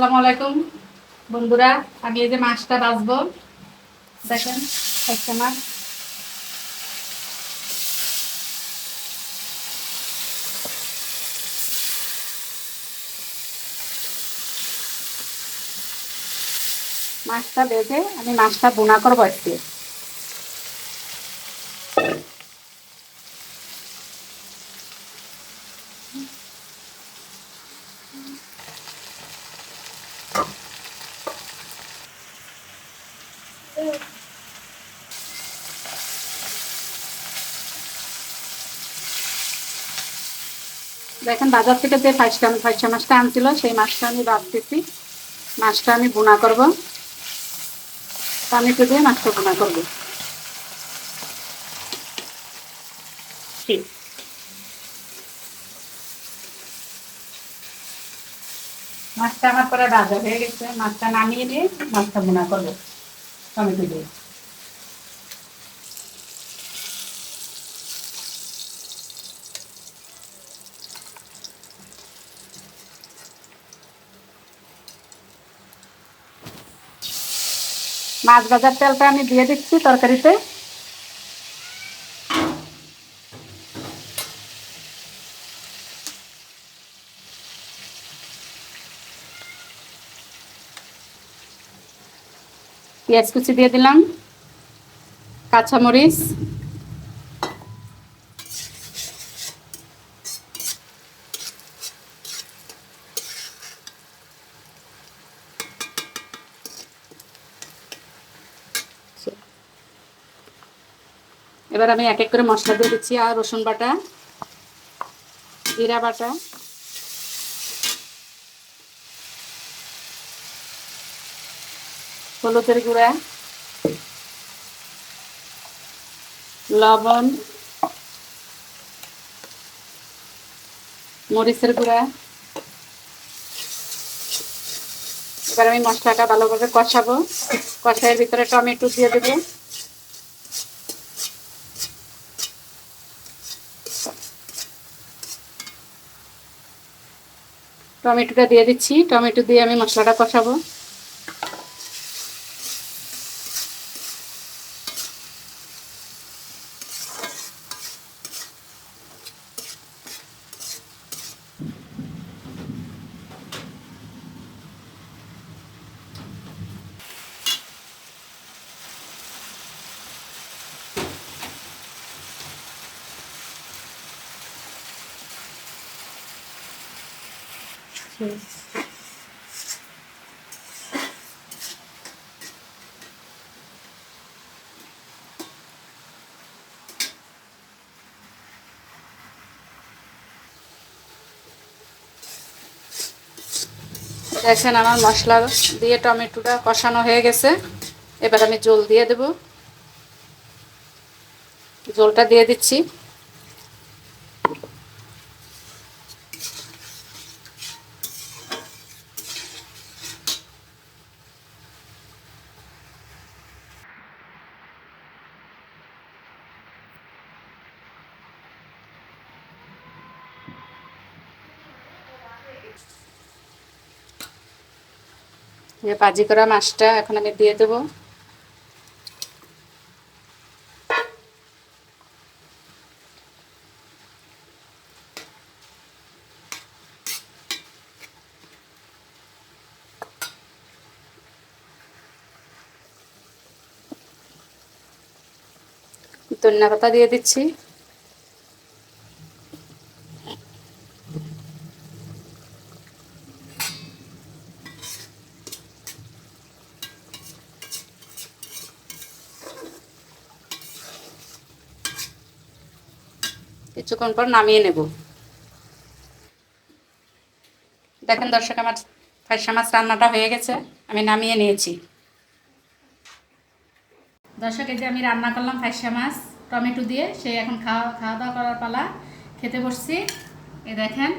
আসসালামু আলাইকুম। বন্ধুরা, আমি এই যে মাছটা বাছবো দেখেন, একটা মাছ। মাছটা বেঁধে আমি মাছটা বোনা করব আজকে। দেখেন বাজার থেকে যে ফাইসটা ফাইসা মাছটা আনছিল, সেই মাছটা আমি বাঁধতেছি মাছটা আমি বোনা করব। টমেটো দিয়ে মাছটা বোনা করব। ঠিক। মাছটা আমার পরে ভাজা হয়ে গেছে। মাছটা নামিয়ে দিয়ে মাছটা বোনা করব। টমেটো দিয়ে মাছ ভাজার তেলটা আমি দিয়ে দিচ্ছি তরকারিতে। পেঁয়াজ কুচি দিয়ে দিলাম, কাঁচামরিচ, এবার আমি এক এক করে মশলা দিয়ে দিচ্ছি, আর রসুন বাটা, জিরা বাটা। হলুদের গুঁড়া, লবণ, মরিচের গুঁড়া। এবার আমি মশলাটা ভালোভাবে কষাবো। কষাইয়ের ভিতরে টমেটো দিয়ে দেবো। টমেটোটা দিয়ে দিচ্ছি। টমেটো দিয়ে আমি মশলাটা কষাবো। দেখেন আমার মশলা দিয়ে টমেটোটা কষানো হয়ে গেছে। এবার আমি জল দিয়ে দেব। জলটা দিয়ে দিচ্ছি। যে ভাজি করা মাছটা এখন আমি দিয়ে দেবো। ধনিয়া পাতা দিয়ে দিচ্ছি। কিছুক্ষণ পর নামিয়ে নেব। দেখেন দর্শক, আমার ফাইসা মাছ রান্নাটা হয়ে গেছে, আমি নামিয়ে নিয়েছি। দর্শক, এই যে আমি রান্না করলাম ফাইসা মাছ, টমেটো দিয়ে, সেই এখন খাওয়া খাওয়া দাওয়া করার পালা খেতে বসছি। এ দেখেন,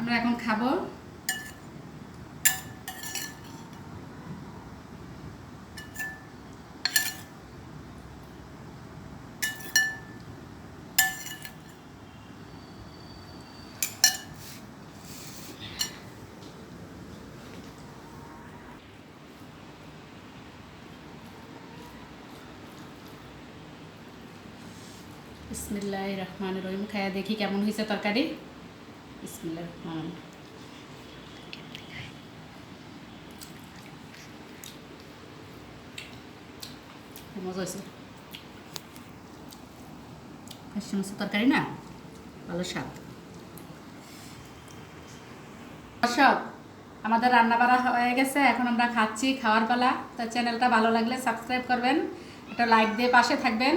আমরা এখন খাব। বিসমিল্লাহ রহমান রহিম খায়া দেখি কেমন হয়েছে তরকারি? বিসমিল্লাহ রহমান তরকারি না? ভালো স্বাদ। দর্শক, আমাদের রান্না বাড়া হয়ে গেছে। এখন আমরা খাচ্ছি খাওয়ার পালা। তো চ্যানেলটা ভালো লাগলে সাবস্ক্রাইব করবেন। একটা লাইক দিয়ে পাশে থাকবেন।